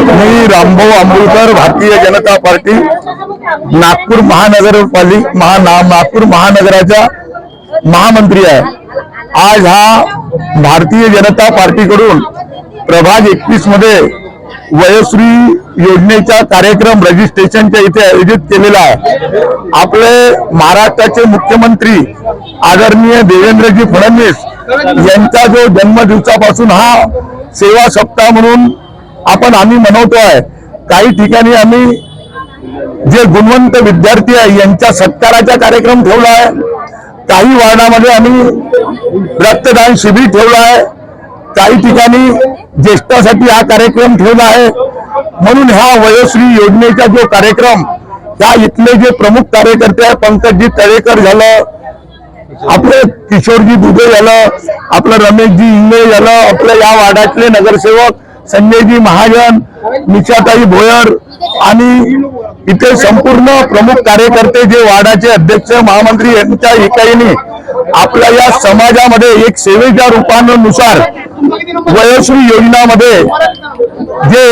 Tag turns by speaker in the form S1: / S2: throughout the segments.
S1: मी Rambhau Ambulkar Bharatiya Janata party Nagpur महानगरपालिका महा नागपूर महानगराचा महामंत्री आहे. आज हा भारतीय जनता पार्टीकडून प्रभाग एकवीसमध्ये वयोश्री योजनेचा कार्यक्रम रजिस्ट्रेशनच्या इथे आयोजित केलेला आहे. आपले महाराष्ट्राचे मुख्यमंत्री आदरणीय देवेंद्रजी फडणवीस यांचा जो जन्मदिवसापासून हा सेवा सप्ताह म्हणून आपण आम्ही मनवतो आहे काही ठिकाणी आम्ही जे गुणवंत विद्यार्थी आहे यांच्या सत्काराचा कार्यक्रम ठेवला आहे. काही वार्डामध्ये आम्ही रक्तदान शिबिर ठेवलं आहे. काही ठिकाणी ज्येष्ठासाठी हा कार्यक्रम ठेवला आहे. म्हणून ह्या वयोश्री योजनेचा जो कार्यक्रम त्या इथले जे प्रमुख कार्यकर्ते आहे पंकजजी तळेकर झालं आपले किशोरजी दुबे झालं आपलं रमेशजी इंगळे झालं आपलं या वार्डातले नगरसेवक संजयजी महाजन निशाताई भोयर आणि इथे संपूर्ण प्रमुख कार्यकर्ते जे वार्डाचे अध्यक्ष महामंत्री यांच्या इकाईने आपल्या या समाजामध्ये एक सेवेच्या रूपानुसार वयश्री योजनामध्ये जे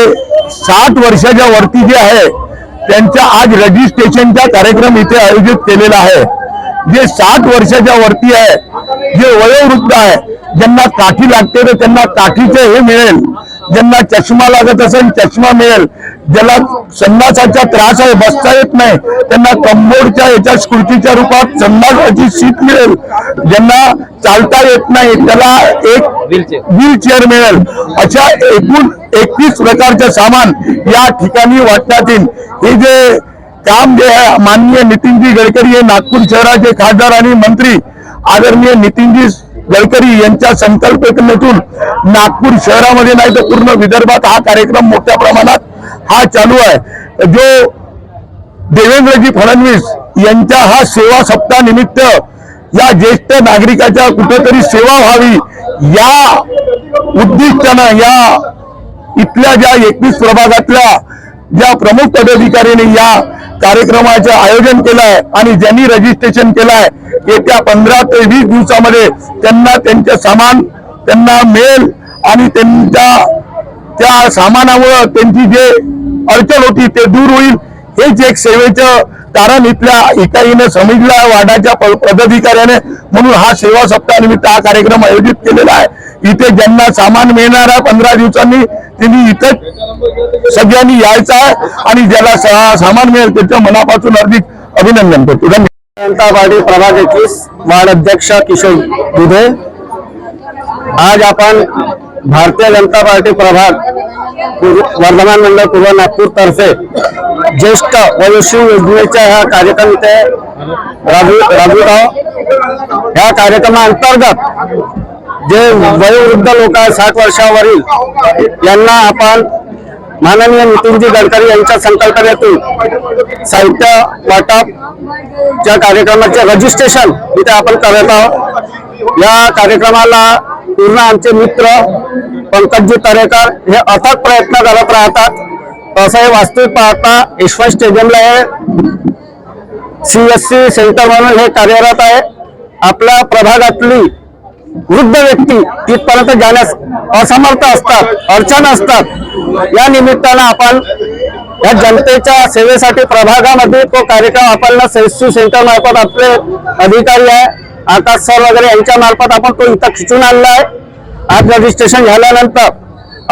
S1: साठ वर्षाच्या वरती जे आहे त्यांच्या आज रजिस्ट्रेशनचा कार्यक्रम इथे आयोजित केलेला आहे. जे साठ वर्षाच्या वरती आहे जे वयोवृद्ध आहे ज्यांना काठी लागते तर त्यांना काठीचे हे मिळेल. ज्यांना चष्मा लागत असेल चष्मा मिळेल. ज्याला संडासाचा त्रास आहे बसता येत नाही त्यांना कंबोडच्या याच्या स्कृतीच्या रूपात संडासाची सीट मिळेल. ज्यांना चालता येत नाही त्याला एक व्हील चेअर मिळेल. अशा एकूण एकवीस प्रकारचे सामान या ठिकाणी वाटण्यात येईल. हे जे काम जे आहे माननीय नितीनजी गडकरी हे नागपूर शहराचे खासदार आणि मंत्री आदरणीय नितीनजी गडकरी यांच्या संकल्पनेतून नागपूर शहरामध्ये नाही तर पूर्ण विदर्भात हा कार्यक्रम मोठ्या प्रमाणात हा चालू आहे. जो देवेंद्रजी फडणवीस यांच्या हा सेवा सप्ताह निमित्त या ज्येष्ठ नागरिकाच्या कुठेतरी सेवा व्हावी या उद्दिष्टानं या इथल्या ज्या एकवीस प्रभागातल्या ज्या प्रमुख पदाधिकाऱ्यांनी या कार्यक्रमाचं आयोजन केलं आहे आणि ज्यांनी रजिस्ट्रेशन केलं आहे येत्या पंधरा ते वीस दिवसामध्ये त्यांना त्यांचे सामान त्यांना मिळेल आणि त्यांच्या त्या सामानामुळं त्यांची जे अडचण होती ते दूर होईल. हेच एक सेवेचं कारण इथल्या इकाईने समजलं आहे वार्डाच्या पदाधिकाऱ्याने म्हणून हा सेवा सप्ताहानिमित्त हा कार्यक्रम आयोजित केलेला आहे. इथे ज्यांना सामान मिळणार आहे पंधरा दिवसांनी त्यांनी इथं सगळ्यांनी यायचं आहे आणि ज्याला सामान मिळेल त्याचं मनापासून हार्दिक अभिनंदन करतो. धन्यवाद.
S2: जनता पार्टी प्रभाग एकवीस वार्ड अध्यक्ष किशोर दुधे. आज आपण भारतीय जनता पार्टी प्रभाग वर्धमान मंडळ पूर्व नागपूर तर्फे ज्येष्ठ वयोश्री योजनेच्या ह्या कार्यक्रम इथे राबू राबवित आहोत. ह्या कार्यक्रमाअंतर्गत जे वयोवृद्ध लोक आहेत साठ वर्षावरील यांना आपण माननीय नितीनजी गडकरी यांच्या संकल्पनेतून साहित्य वाटप च्या कार्यक्रमाचे रजिस्ट्रेशन इथे आपण करत आहोत. या कार्यक्रमाला पूर्ण आमचे मित्र पंकजजी तरेकर हे अथक प्रयत्न करत राहतात. तसं हे वास्तविक पाहता यशवंत स्टेडियमला हे सी एस सी सेंटर म्हणून हे कार्यरत आहे. आपल्या प्रभागातली वृद्ध व्यक्ती तिथपर्यंत जाण्यास असमर्थ असतात अडचण असतात. या निमित्तानं आपण या जनतेच्या सेवेसाठी प्रभागामध्ये तो कार्यक्रम आपण सेन्सिटिव्ह सेंटर मार्फत आपले अधिकारी आहे आकाश सर वगैरे यांच्या मार्फत आपण तो इथं खिचून आणला आहे. आज रजिस्ट्रेशन झाल्यानंतर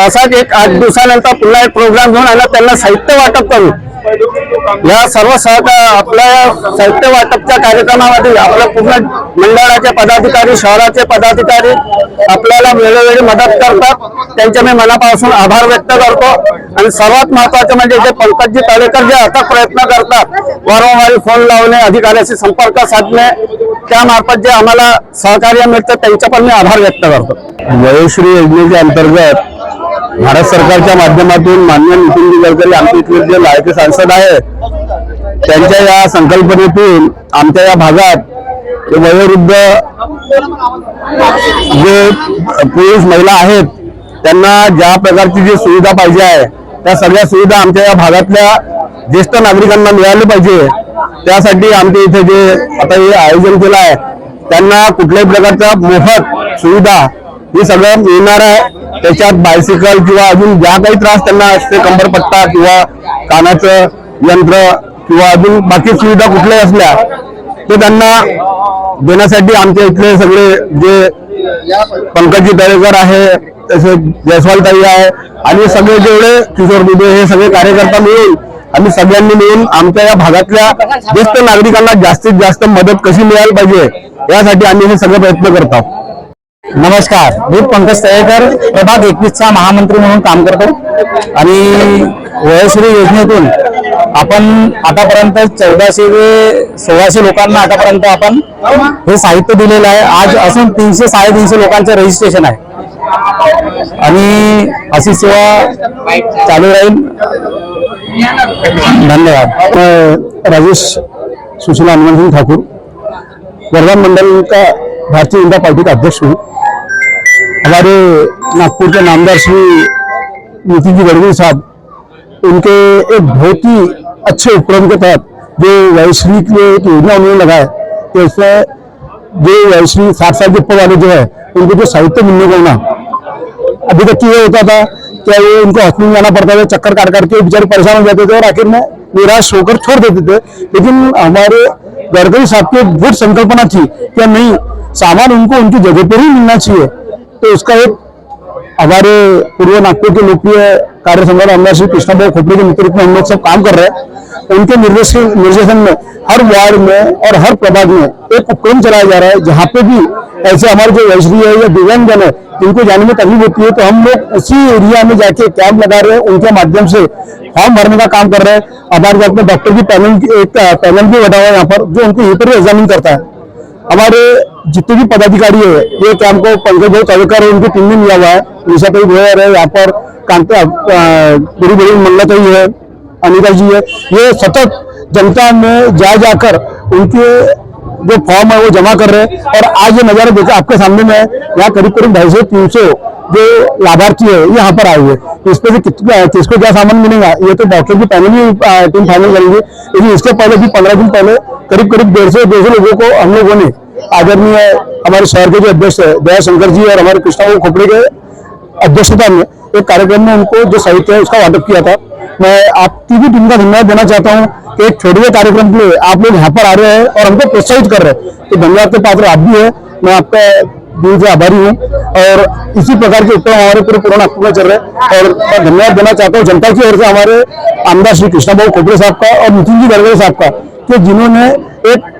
S2: असाच एक आठ दिवसानंतर पुन्हा एक प्रोग्राम घेऊन आला त्यांना साहित्य वाटप करू. या सर्व सहकार आपल्या साहित्य वाटपच्या कार्यक्रमामध्ये आपल्या पूर्ण मंडळाचे पदाधिकारी शहराचे पदाधिकारी आपल्याला वेळोवेळी मदत करतात. त्यांचे मी मनापासून आभार व्यक्त करतो. आणि सर्वात महत्वाचं म्हणजे जे पंकजजी तळेकर जे अथक प्रयत्न करतात वारंवारी फोन लावणे अधिकाऱ्याशी संपर्क साधणे त्यामार्फत जे आम्हाला सहकार्य मिळतं त्यांचे पण मी आभार व्यक्त करतो.
S1: वयोश्री योजनेच्या अंतर्गत भारत सरकारच्या माध्यमातून मान्य नितीन गडकरी आमच्या इथले जे लायके सांसद आहेत त्यांच्या या संकल्पनेतून आमच्या या भागात वयोवृद्ध जे पुरुष महिला आहेत त्यांना ज्या प्रकारची जी सुविधा पाहिजे आहे त्या सगळ्या सुविधा आमच्या या भागातल्या ज्येष्ठ नागरिकांना मिळाली पाहिजे. त्यासाठी आमच्या इथे जे आता हे आयोजन केलं आहे त्यांना कुठल्याही प्रकारच्या मोफत सुविधा हे सगळं मिळणार आहे.
S3: त्याच्यात बायसिकल किंवा अजून ज्या काही त्रास त्यांना असते कंबरपट्टा किंवा कानाचं यंत्र किंवा अजून बाकी सुविधा कुठल्याही असल्या ते त्यांना देण्यासाठी आमच्या इथले सगळे जे पंकजी दरेकर आहे तसेच जयस्वाल ताई आहे आणि सगळे जेवढे किशोर दुबे हे सगळे कार्यकर्ता मिळून आम्ही सगळ्यांनी मिळून आमच्या या भागातल्या ज्येष्ठ नागरिकांना जास्तीत जास्त मदत कशी मिळायला पाहिजे यासाठी आम्ही हे सगळे प्रयत्न करतो
S4: नमस्कार. मी पंकज तळेकर प्रभाग एकवीसचा महामंत्री म्हणून काम करतो. आणि वयश्री योजनेतून आपण आतापर्यंत चौदाशे ते सोळाशे लोकांना आतापर्यंत आपण हे साहित्य दिलेलं आहे. आज असून तीनशे साडेतीनशे लोकांचं रजिस्ट्रेशन आहे. आणि अशी सेवा चालू राहील. धन्यवाद.
S3: राजेश सुशीला हनुमान ठाकूर. ठाकुर मंडल का भारतीय जनता पार्टी का अध्यक्ष हूँ। हमारे नागपुर के नामदार श्री नितिन जी गडकरी साहब, उनके एक बहुत ही अच्छे उपक्रम के तहत जो वयश्री की एक योजना उन्होंने लगाया तो इसमें जो वयश्री साठ साल के ऊपर वाले जो है, उनको जो साहित्य मिलने को ना अभी तक तो ये होता था कि वो उनको हॉस्पिटल जाना पड़ता था, चक्कर काट करके बेचारे परेशान हो जाते थे और आखिर में निराश होकर छोड़ देते थे। लेकिन हमारे गडकरी साहब की दृढ़ संकल्पना थी कि नहीं सामान उनको उनकी जगह पर ही मिलना चाहिए। तो उसका एक हमारे पूर्व नागपुर के लोकप्रिय कार्य संघात आमदार श्री कृष्णाभाई खोपड़े के नेतृत्व में हम लोग सब काम कर रहे हैं। उनके निर्देश निर्देशन में हर वार्ड में और हर प्रभाग में एक उपक्रम चलाया जा रहा है, जहाँ पे भी ऐसे हमारे जो वैश्री है या दिव्यांगजन है, जिनको जाने में तकलीफ़ होती है तो हम लोग उसी एरिया में जाके कैंप लगा रहे हैं, उनके माध्यम से फॉर्म भरने का काम कर रहे हैं। हमारे साथ में डॉक्टर की पैनल एक, पैनल भी बैठा हुआ है यहाँ पर, जो उनको यहीं पर एग्जामिन करता है। हमारे जितने भी पदाधिकारी है, ये कैंप को पंकज भाई तवेकर है उनकी टीम ने लिया हुआ है। निशा भाई गोयर है यहाँ पर, कांते बड़ी बड़ी मंगलताई है, अनिता जी है। ये सतत जनता में जा जाकर उनके जो फॉर्म है वो जमा कर रहे हैं। और आज ये नज़ारा देखा आपके सामने में यहाँ करीब करीब ढाई सौ, तीन सौ जो लाभार्थी है यहाँ पर आए हुए हैं। इस पे से किसको क्या सामान मिलेगा, ये तो डॉक्टर की पैनल ही टीम फाइनल करेंगे। लेकिन इसके पहले भी पंद्रह दिन पहले करीब करीब डेढ़ सौ दो सौ लोगों को हम लोगों ने आदरणीय हमारे शहर के जो अध्यक्ष है, दया शंकर जी और हमारे कृष्णा खोपड़े के अध्यक्षता में एक कार्यक्रम में उनको जो साहित्य है उसका वाटप किया था। मैं आपकी भी टीम का धन्यवाद देना चाहता हूँ कि एक छोटे हुए कार्यक्रम के लिए आप लोग यहाँ पर आ रहे हैं और हमको प्रोत्साहित कर रहे हैं। तो धन्यवाद के पात्र आप भी है। मैं आपका दिल से आभारी हूँ और इसी प्रकार के उपक्रम हमारे पूरे पूरा नागपुर में चल रहे और मैं धन्यवाद देना चाहता हूँ जनता की ओर से हमारे आमदार श्री कृष्णा खोपड़े साहब का और नितिन जी गडकरी साहब का। कि जिन्होंने एक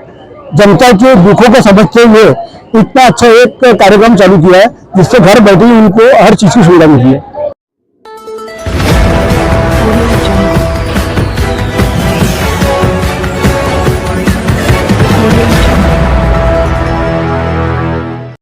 S3: जनता के दुखों को समझते हुए इतना अच्छा एक कार्यक्रम चालू किया है जिससे घर बैठे ही उनको हर चीज की सुविधा मिली है।